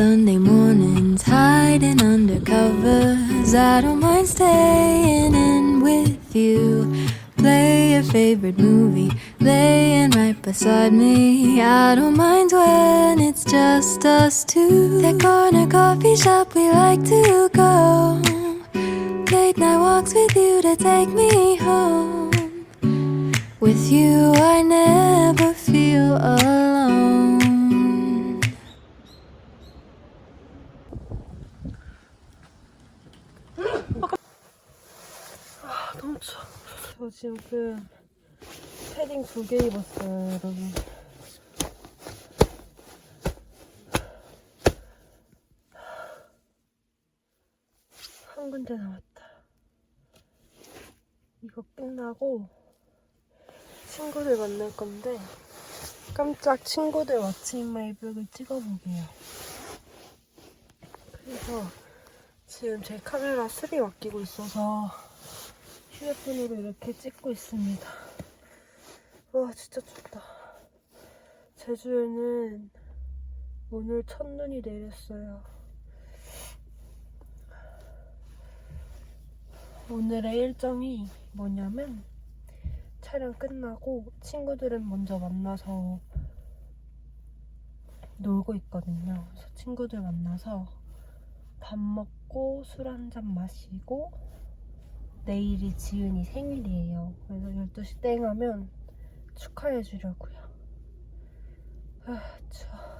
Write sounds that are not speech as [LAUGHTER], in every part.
Sunday mornings, hiding under covers. I don't mind staying in with you. Play your favorite movie, laying right beside me. I don't mind when it's just us two. That corner coffee shop we like to go. Late night walks with you to take me home. With you, I never feel alone. 저 지금 그 패딩 두 개 입었어요, 여러분. 한 군데 남았다. 이거 끝나고 친구들 만날 건데 깜짝 친구들 왓츠인 마이백을 찍어보게요. 그래서 지금 제 카메라 수리 맡기고 있어서 휴대폰으로 이렇게 찍고 있습니다. 와, 진짜 춥다. 제주에는 오늘 첫눈이 내렸어요. 오늘의 일정이 뭐냐면 촬영 끝나고 친구들은 먼저 만나서 놀고 있거든요. 그래서 친구들 만나서 밥 먹고 술 한 잔 마시고 내일이 지은이 생일이에요. 그래서 12시 땡 하면 축하해 주려고요. 아, 추워.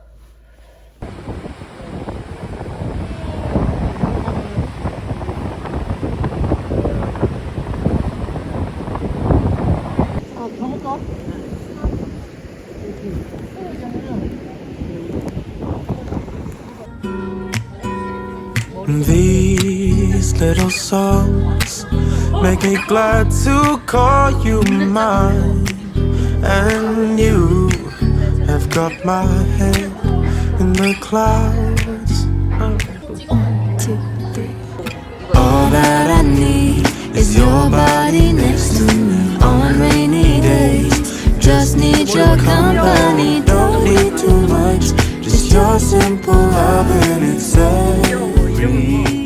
아, 먹을까? These little songs make me glad to call you mine. And you have got my head in the clouds. two, three. All that I need is your body next to me on rainy days. Just need your company, don't need too much. Just your simple love and it's everything.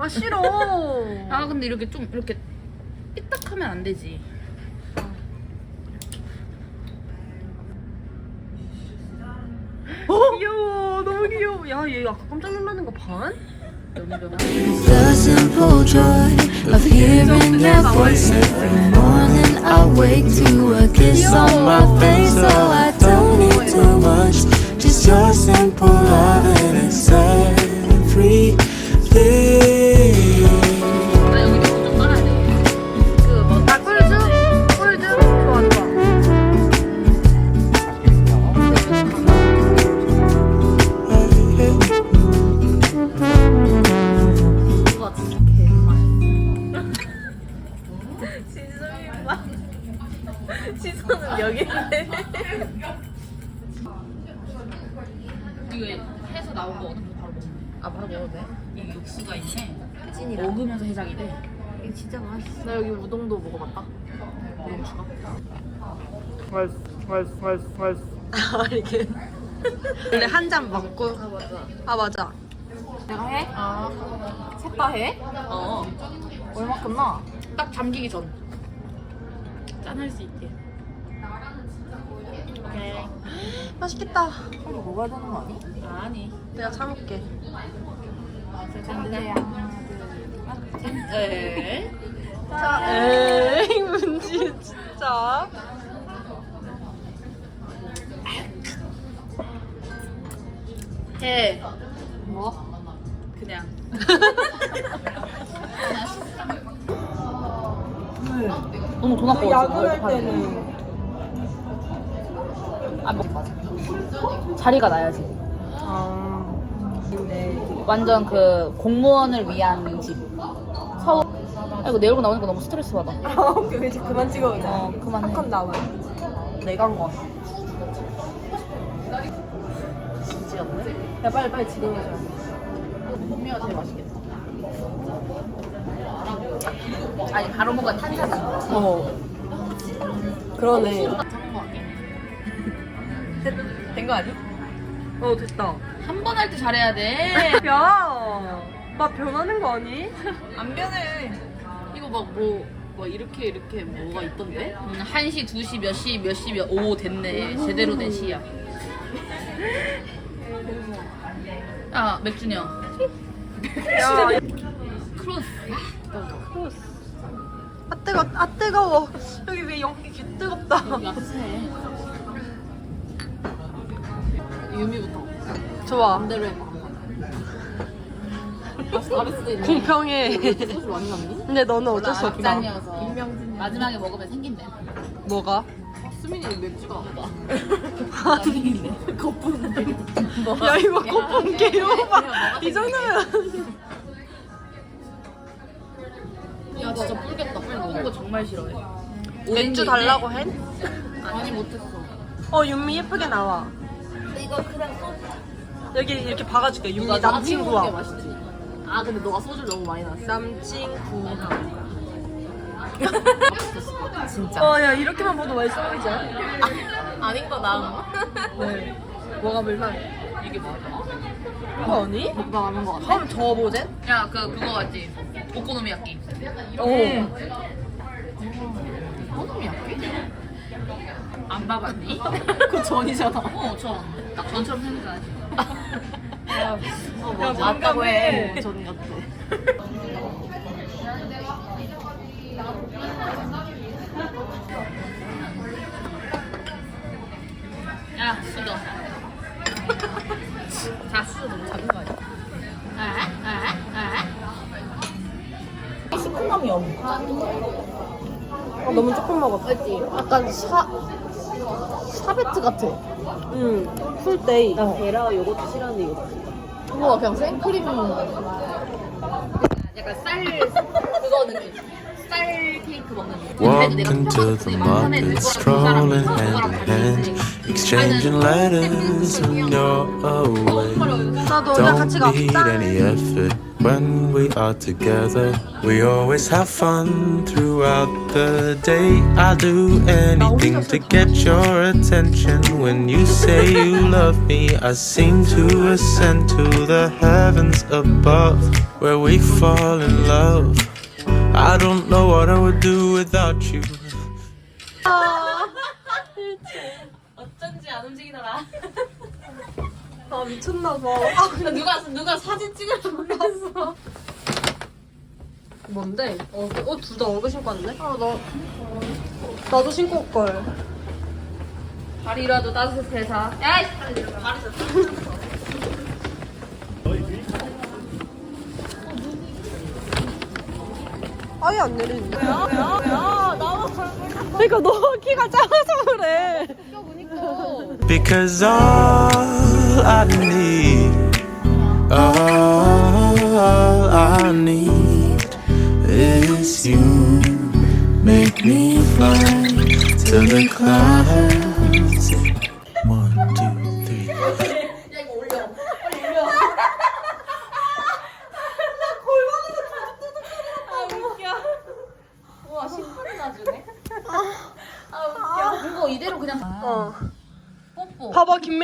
아, 싫어! 아 근데 이렇게 좀 이렇게 삐딱하면 안 되지. 귀여워, 너무 귀여워. 야, 얘 아까 깜짝 놀라는 거 반? The simple joy of hearing your voice every morning. I wake to a kiss on my face, so I don't need too much. Just your simple love and it's everything. [LAUGHS] 시선은 여기인데. 이거 해서 나온 거 오늘 바로 먹네. 아, 바로 먹어도 돼? 이게 육수가 있네. 찐이라. 먹으면서 해장이 돼. 이거 진짜 맛있어. 나 여기 우동도 먹어봤다. 우동 추가. 아, [LAUGHS] 이렇게. 원래 한 잔 먹고. 아, 맞아. 아, 맞아. 내가 해? 아. 셋다 해? 어. 얼마큼 나? 딱 잠기기 전. 짠할 수 있게. 맛있겠다. 빨리 먹어야 되는 거 아니? 아니. 내가 참을게. 짠 네. 자, 에이, 문지, 진짜. 해. 뭐? 그냥. 너무 돈 아까워. 야근할 때는. 안 먹. 자리가 나야지. 아. 완전 그 공무원을 위한 집. 서울. 아 이거 내 얼굴 나오니까 너무 스트레스 받아. 아, 오케이. 이제 그만 찍어, 그냥. 어 그만해. 한컷 나와. 내가 한 거 같아. 진지한데? 야, 빨리, 빨리 지금 해줘. 현미가 제일 맛있겠다. 아니 바로 먹어야 탄산이. 어. 그러네. [LAUGHS] 같은 거 같긴 해. 된거 아니? 어 됐다. 한 번 할 때 잘해야 돼. [LAUGHS] 야, 나 변하는 거 아니? 안 변해. 이거 막 뭐, 뭐 이렇게 이렇게 뭐가 있던데? 음, 1시, 2시, 몇 시, 몇 시, 몇, 오, 됐네. 제대로 된 시야. 야, 맥주녀. 야, 크로스. 아 뜨거, 아 뜨거워. 여기 왜 연기 개 뜨겁다. 야채. 유미부터. 좋아. 반대로 해봐. 아, 다를 수도 있네. 공평해. 소주 많이 났니? 근데 너는 어쩔 수 없다. 마지막에 먹으면 생긴대. 뭐가? 수민이 맥주가 없다. [LAUGHS] 아니네. 거푸는 데야 이거 거품 개오바. 이 정도면. 야 진짜 뿔겠다. 뿔는 거 정말 싫어해. 맥주 달라고 해? 아니 못했어. 어 윤미 예쁘게 나와. 이거 그냥 소주. 여기 이렇게 박아줄게. 윤미. 맛있지. 아 근데 너가 소주를 너무 많이 넣었어. 남친구야. 진짜. [LAUGHS] 어야 이렇게만 봐도 맛있어 보이지 않아? 아닌 거 나은 [LAUGHS] 네. 뭐가 불만해? 이게 뭐야? 이거 아니? 먹방 하는 거 같아? 그럼 저보제? 야그 그거 같지? 오코노미야끼. 오. 오코노미야끼? 안 봐봤니? [LAUGHS] 그거 전이잖아. 어 전. 딱 전처럼. 어, 야, 맞다고 해. 공감해. 전 같아. 야, 수저. 자, 수저 너무 작은 거 아니야? 아, 아, 아. 시큼함이 없어. 어, 너무 조금 먹었어. 그치? 약간 샤, 샤베트 같아. 응. 풀데이. 나 베라 요거트 싫어하는데 이거 우와 그냥 생크림 약간 쌀 그거 느낌 쌀 케이크 먹는 느낌 Walk into the market, strolling hand in hand, exchanging letters when you're away. 나도 오늘 같이 Don't need 갑시다. any effort when we are together. We always have fun throughout the day. I'll do anything to get your attention. When you say you love me, I seem to ascend to the heavens above, where we fall in love. I don't know what I would do without you. 어쩐지 안 움직이더라 아 미쳤나봐. 누가 누가 사진 찍으러 몰랐어 뭔데? 어, 어 둘 다 얼굴 신고 왔네? 아 나 나도 신고 올 걸. 다리라도 따뜻해서 야이 다리 아예 안 내리는데? 야, 야, 야, 나와. 그러니까 너 키가 작아서 그래. Because all I need, all I need is you. Make me fly to the clouds.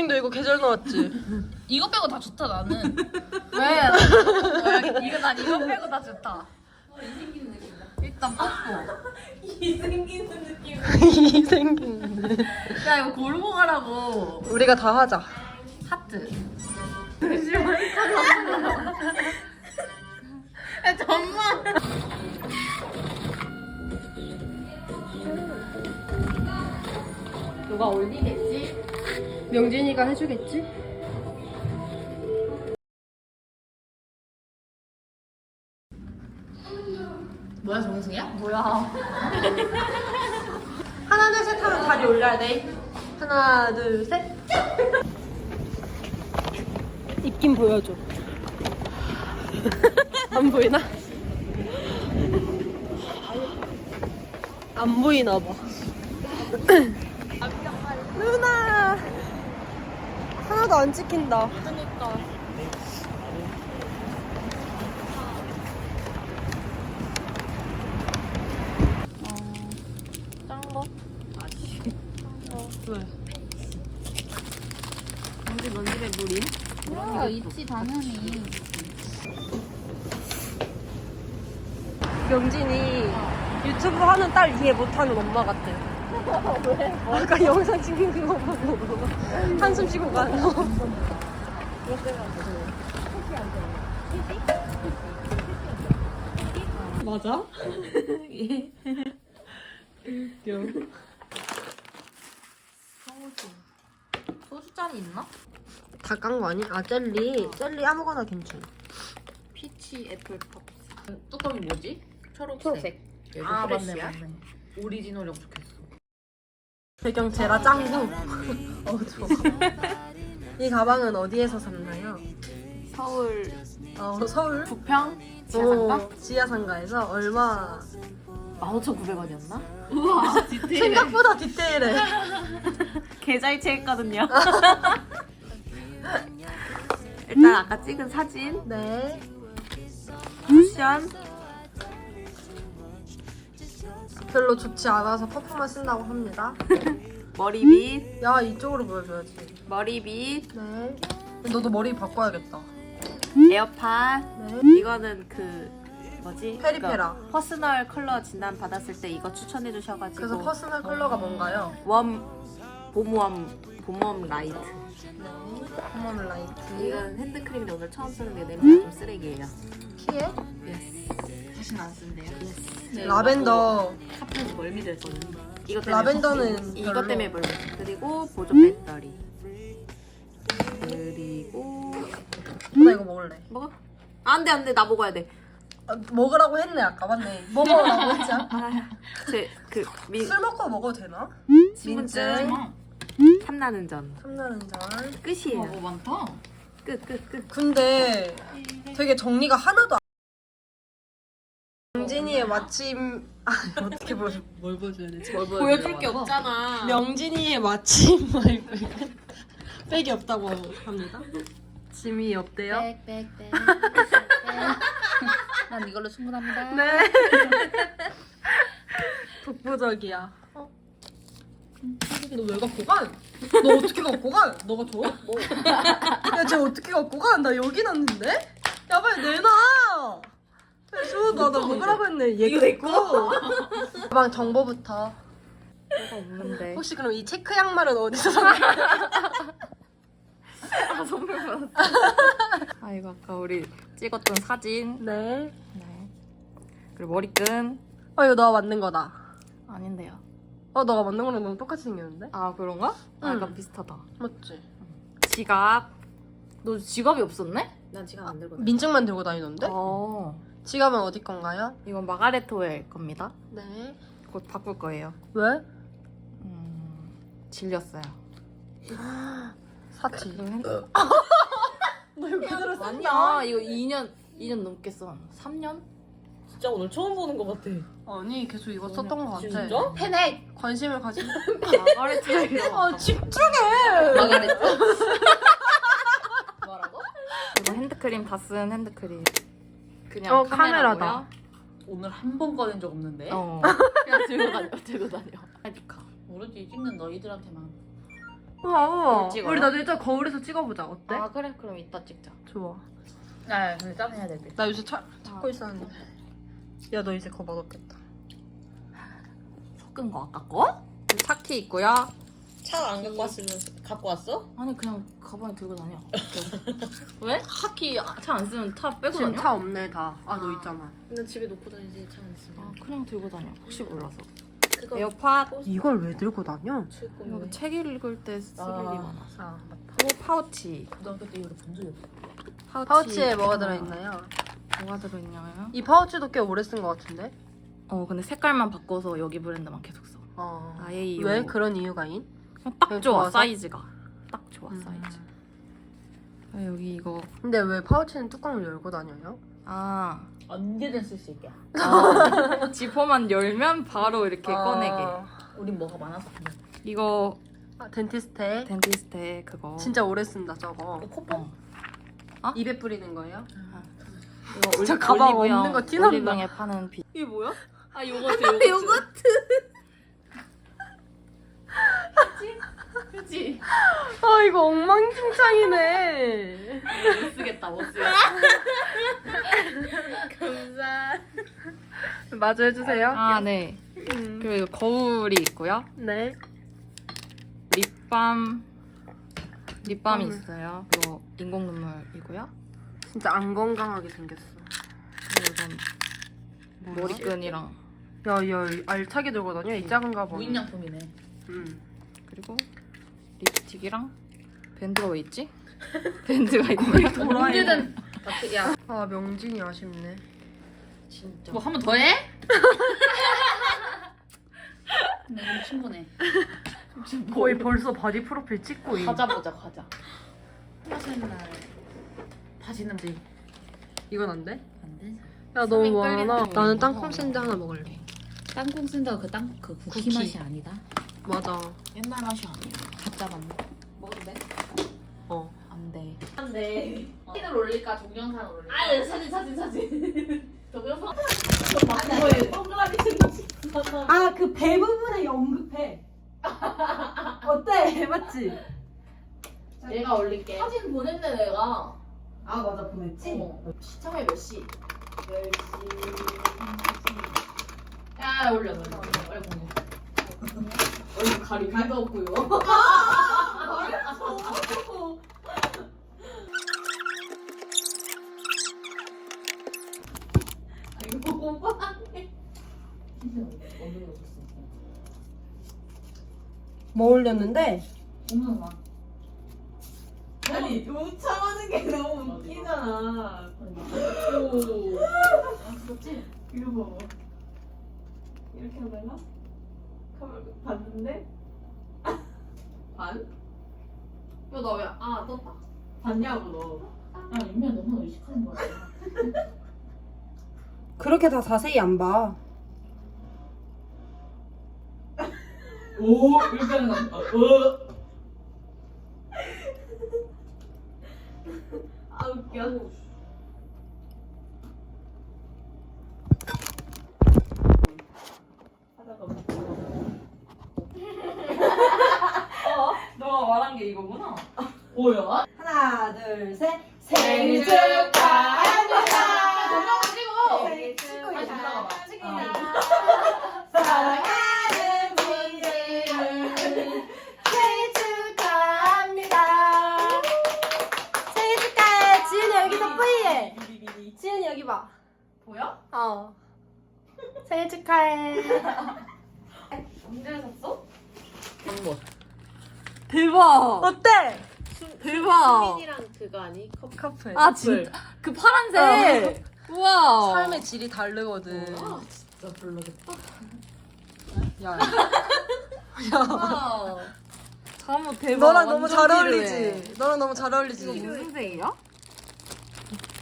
김맹도 이거 계절 나왔지. [LAUGHS] 이거 빼고 다 좋다 나는 왜? 이거 난 이거 빼고 다 좋다 일단 뽀뽀 이 생긴. 야 이거 골고 가라고 우리가 다 하자. 하트 야 정말 누가 올리겠지? 명진이가 해주겠지? 뭐야 정승이야? 뭐야 [LAUGHS] 하나 둘 셋 하면 다리 올려야 돼. 하나 둘 셋. 입김 보여줘. [LAUGHS] 안 보이나? 안 보이나 봐. [LAUGHS] 누나 하나도 안 찍힌다. 그니까. 당연히. 명진이 유튜브 하는 딸 이해 못하는 엄마 같아요. 왜? 아까 영상 찍는 거 보고 한숨 쉬고 가는 거. 맞아? 소주잔이 있나? 다 깐 거 아니? 아 젤리. 젤리 아무거나 괜찮아. 피치 애플 팝. 뚜껑이 뭐지? 초록색. 초록색. 아, 맞네? 맞네. 오리지널이라고 적혔어. 배경 제라 짱구. [LAUGHS] 어 좋아. 이 가방은 어디에서 샀나요? 서울 어 서울. 부평 지하상가? 어, 지하상가에서 얼마? 15,900원이었나? 우와 [LAUGHS] 디테일해. 생각보다 디테일해. [LAUGHS] 계좌이체 했거든요. 일단 아까 찍은 사진, 네. 쿠션, 별로 좋지 않아서 퍼프만 쓴다고 합니다. [LAUGHS] 머리 빗, 야 이쪽으로 보여줘야지. 머리 빗, 네. 너도 머리 바꿔야겠다. 에어팟. 네. 이거는 그 뭐지? 페리페라. 그거 퍼스널 컬러 진단 받았을 때 이거 추천해 주셔가지고 그래서 퍼스널 컬러가 뭔가요? 웜 봄웜 봄웜 라이트. 네. 홈런 라이트. 이건 핸드크림인데 오늘 처음 쓰는데 냄새가 좀 쓰레기예요. 키에 예스. 다시는 안 쓴대요. 예스. 네, 라벤더. 카페에서 멀미 됐거든요. 이것 때문에 라벤더는 이것 별로. 때문에 멀미. 그리고 보조 배터리. 그리고 나 이거 먹을래. 먹어? 안돼 안돼 나 먹어야 돼. 아, 먹으라고 했네 아까 맞네. 먹으라고 했지. 제그미 술 먹고 먹어도 되나? 민증 탐나는 전 탐나는 전. 끝이에요. 뭐 많다. 끝 끝 끝. 근데 되게 정리가 하나도 마침 아 어떻게 보여? 뭘 보여줘야 되지? 보여줄 게 없잖아. 명진이의 마침 와이프 백이 없다고 합니다. 짐이 없대요? 빽빽빽. 난 이걸로 충분합니다. 네. [LAUGHS] 독보적이야. 어? 너왜 갖고 가? 너 어떻게 갖고 가? 너가 줘? 야, 쟤 어떻게 갖고 가? 나 여기 놨는데? 야, 빨리 내놔! 나, 나 먹으라고 했네. 얘내 거. 가방 정보부터. 뭐가 없는데. 혹시 그럼 이 체크 양말은 어디서 샀나요? [LAUGHS] 아 선물 받았어. 아 이거 아까 우리 찍었던 사진. 네. 네. 그리고 머리끈 어, 이거 너가 만든 거다. 아닌데요. 어, 너가 만든 거랑 너무 똑같이 생겼는데? 아 그런가? 아 응. 약간 비슷하다. 맞지? 지갑. 너 지갑이 없었네? 난 지갑 안 들고 민증만 들고 다니던데? 어. 지갑은 어디 건가요? 이건 마가레토의 겁니다. 네. 곧 바꿀 거예요. 왜? 음, 질렸어요. [GASPS] 사치. 그리고 핸... 너 이거 그대로 아니야 이거 2년 2년 넘게 써. 3년? 진짜 오늘 처음 보는 것 같아. 아니 계속 이거 썼던 거 같아. 진짜? 페넥 관심을 가지. [LAUGHS] 마가레토의 아 집중해. 마가렛. [LAUGHS] 뭐라고? 이거 핸드크림 다 쓴 핸드크림. 그냥 어. 카메라다. 오늘 한 번 꺼낸 적 없는데. 어. 그냥 들고 다녀 들고 다녀. 해줄까? 모르지 찍는 너희들한테만. 우와 우와. 찍어요? 우리 나도 일단 거울에서 찍어보자. 어때? 아 그래 그럼 이따 찍자. 좋아. 야, 근데 짠 해야 돼. 나 요새 차, 찾고 있었는데. 야 너 이제 그거 맛 없겠다. 섞은 거 아까 거? 차키 있고요. 차 안 갖고 왔으면 갖고 왔어? 아니 그냥 가방에 들고 다녀. [LAUGHS] 왜? 차키 차 안 쓰면 차 빼고 지금 다녀? 차 없네 다. 아 너 있잖아. 난 집에 놓고 다니지 차안 있으면. 아 그냥 들고 다녀. 혹시 몰라서. 그거 에어팟. 이걸 왜 들고 다녀? 칠 이거 거면. 책 읽을 때 쓰기 아. 많아서. 아 맞다. 그리고 파우치. 고등학교 때 이거 본 적이 없어. 파우치. 파우치에 뭐가 들어있나요? 뭐가 들어있냐요? 이 파우치도 꽤 오래 쓴 것 같은데? 어 근데 색깔만 바꿔서 여기 브랜드만 계속 써. 어. 아예 이 왜 그런 이유가인? 그냥 딱 좋아 좋아서? 사이즈가. 딱 좋아 음. 사이즈. 아, 여기 이거 근데 왜 파우치는 뚜껑을 열고 다녀요? 아, 언제든 쓸 수 있게. 아 [LAUGHS] 지퍼만 열면 바로 이렇게 아. 꺼내게. 우린 뭐가 많아서 그냥. 이거 아, 덴티스테. 덴티스테 그거. 진짜 오래 쓴다 저거. 어, 콧봉? 어. 입에 뿌리는 거예요? 이거 진짜 가방 올리브영- 없는 거 티난다. 올리브영에 파는 비. 이게 뭐야? 아 요거트 요거트. 그치? 아 이거 엉망진창이네. 못 쓰겠다 못 쓰겠다 감사. 마저 해주세요. 아 네. 그리고 거울이 있고요 네. 립밤 립밤이 립밤을. 있어요 그리고 인공 눈물이고요 진짜 안 건강하게 생겼어. 그리고 이건 머리끈이랑 야야 알차게 들고 다녀 이 작은 가방. 무인양품이네. 응. 그리고 립스틱이랑 밴드가 왜 있지? [LAUGHS] 밴드가 있네요 도라에몽. 야, 아 명진이 아쉽네. 진짜. 뭐 한 번 더 해? [LAUGHS] 네, 너무 충분해. [LAUGHS] 거의 벌써 바디 프로필 찍고 있. 과자 보자, 과자. 화sen 날 바지는 뭐 이건 안 돼? 안 돼. 야 너무 많아. 거. 나는 땅콩 샌드 하나 먹을래. 땅콩 샌드가 그 땅, 그 쿠키, 쿠키. 맛이 아니다. 맞아. 옛날 맛이 아니야. 맞네. 먹어도 돼? 어. 안 돼. 안 돼. 사진을 올릴까? 동영상을 올릴까? 아, 사진, 사진, 사진. [LAUGHS] 동영상. 맞네. 동그라미 생겼어. 아그 배 부분에 언급해. [LAUGHS] 어때? 맞지? 내가 올릴게. 사진 보냈네, 내가. 아 맞아 보냈지. 어. 시청에 몇 시? 10시. 야, 올려, 올려. 빨리 공유. 얼굴 가리 가리가 없고요. 이거 공부하네. 어느 거뭐 올렸는데? 보면 막. 아니 우창하는 게 너무 웃기잖아. 오. 아, 그렇지? 이거 봐봐. 이렇게 하다가 카메라 봤는데 [LAUGHS] 반? 야, 나 왜, 아, 떴다. 봤냐고 너. 야, 인면 너무 의식하는 거야. [LAUGHS] 그렇게 다 자세히 안 봐. 오 이렇게 하는 거. 어. 아 웃겨. 하다가 너가 말한 게 이거구나 [LAUGHS] 뭐야? 하나 둘 셋. 생일 축하합니다. 생일 축하합니다. 사랑하는 민지를 생일 축하합니다. 생일 축하해. 지은이 여기서 뿌이해. 지은이 여기 봐. 보여? 어. 생일 축하해. 언제 샀어? 대박. 어때? 대박. 수민이랑 그거 아니? 커 커플. 아 진짜 그 파란색 우와 삶의 질이 다르거든. 진짜 별로겠다. 야. [LAUGHS] 우와. 잠옷 대박 너랑 너무 잘. 어울리지. 너랑 너무 잘 어울리지. 무슨 색이야?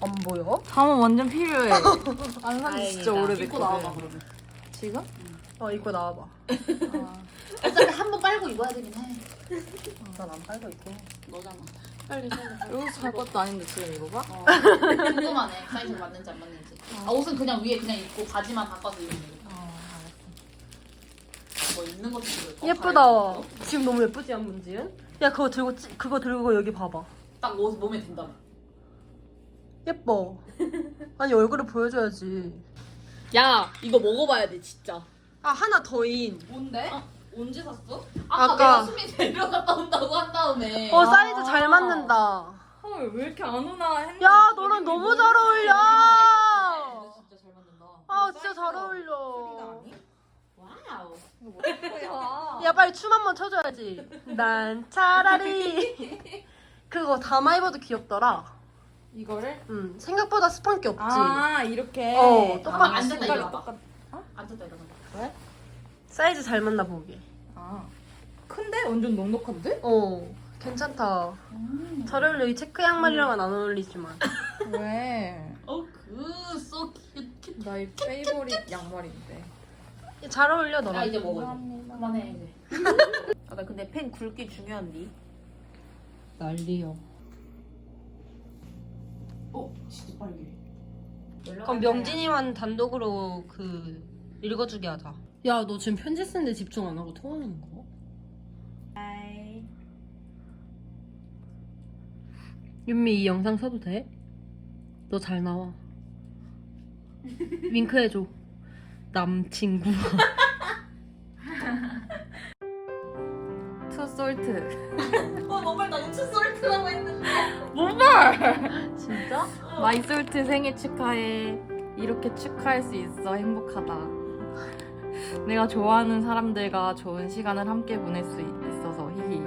안 보여? 잠옷 완전 필요해 [LAUGHS] 안 산지 진짜 다행이다. 오래됐거든 입고 나와봐 그러면. 지금? 어 입고 나와봐. 어차피 한 번 빨고 입어야 되긴 해. 난 안 빨고 해. 너잖아. 빨리 빨리. 여기서 잘 것도 아닌데 지금 입어봐? 어. 궁금하네. 사이즈 맞는지 안 맞는지. 아, 옷은 그냥 위에 그냥 입고 바지만 바꿔서 입으면 되겠다. 뭐 입는 것도 모르겠다. 예쁘다. 지금 너무 예쁘지 한문지은? 야 그거 들고 찌, 그거 들고 여기 봐봐. 딱 옷 몸에 든다. 예뻐. 아니 얼굴을 보여줘야지. 야 이거 먹어봐야 돼 진짜. 아 하나 더인. 뭔데? 언제 샀어? 아까. 아까, 내가 수미 데려갔다 온다고 한 다음에. 어 사이즈 잘 맞는다. 헐 왜 이렇게 안 오나 했는데 야 너랑 너무 잘 어울려. 아, 진짜 잘 맞는다. 아 진짜 잘 어울려. 와우. 야 빨리 춤 한 번 춰줘야지. 난 차라리 [LAUGHS] 그거 다마 입어도 귀엽더라. 이거를? 음 생각보다 스펀기 없지. 아 이렇게 어, 똑같이. 아, 앉았다 색깔이 일어나. 똑같- 앉았다 일어 나. 사이즈 잘 맞나 보게. 아 큰데? 완전 넉넉한데? 어 괜찮다. 잘 어울려 이 체크 양말이랑은 안 어울리지만. [LAUGHS] 왜? 어그소 큐트. 나이 페이보릿 양말인데 잘 어울려 너랑. 야 이제 먹어. 그만해 이제. [LAUGHS] 아, 나 근데 펜 굵기 중요한디. 난리요. 어 진짜 빨개. 그럼 명진이만 단독으로 그 읽어주게 하자. 야 너 지금 편지 쓰는데 집중 안 하고 통화하는 거? 윤미 이 영상 써도 돼? 너 잘 나와. 윙크 해줘. 남친구. 투솔트. 어 너말 나 우측 솔트라고 했는데. 진짜? 마이솔트 생일 축하해. 이렇게 축하할 수 있어. 행복하다. 내가 좋아하는 사람들과 좋은 시간을 함께 보낼 수 있- 있어서 히히. [LAUGHS]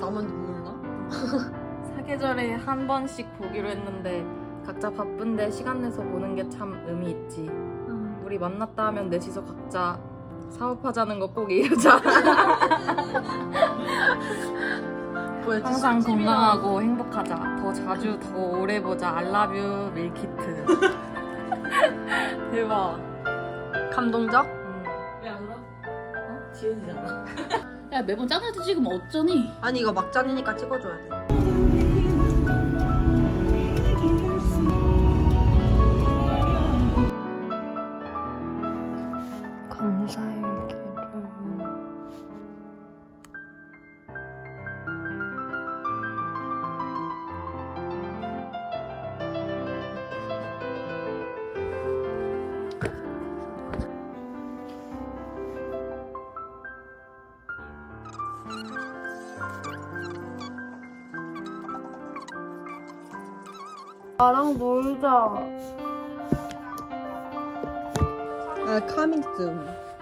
나만 눈물 나? [LAUGHS] 사계절에 한 번씩 보기로 했는데 각자 바쁜데 시간 내서 보는 게 참 의미 있지. 우리 만났다 하면 넷이서 각자 사업하자는 거 꼭 이루자. [LAUGHS] 항상 건강하고 행복하자. 더 자주 더 오래 보자. 알라뷰 밀키트. 대박. 감동적? 음. 왜안 울어? 어? 지은이잖아. 야 매번 짠해도 찍으면 어쩌니? 아니 이거 막장이니까 찍어줘야 돼. 나랑 놀자. 아, coming soon.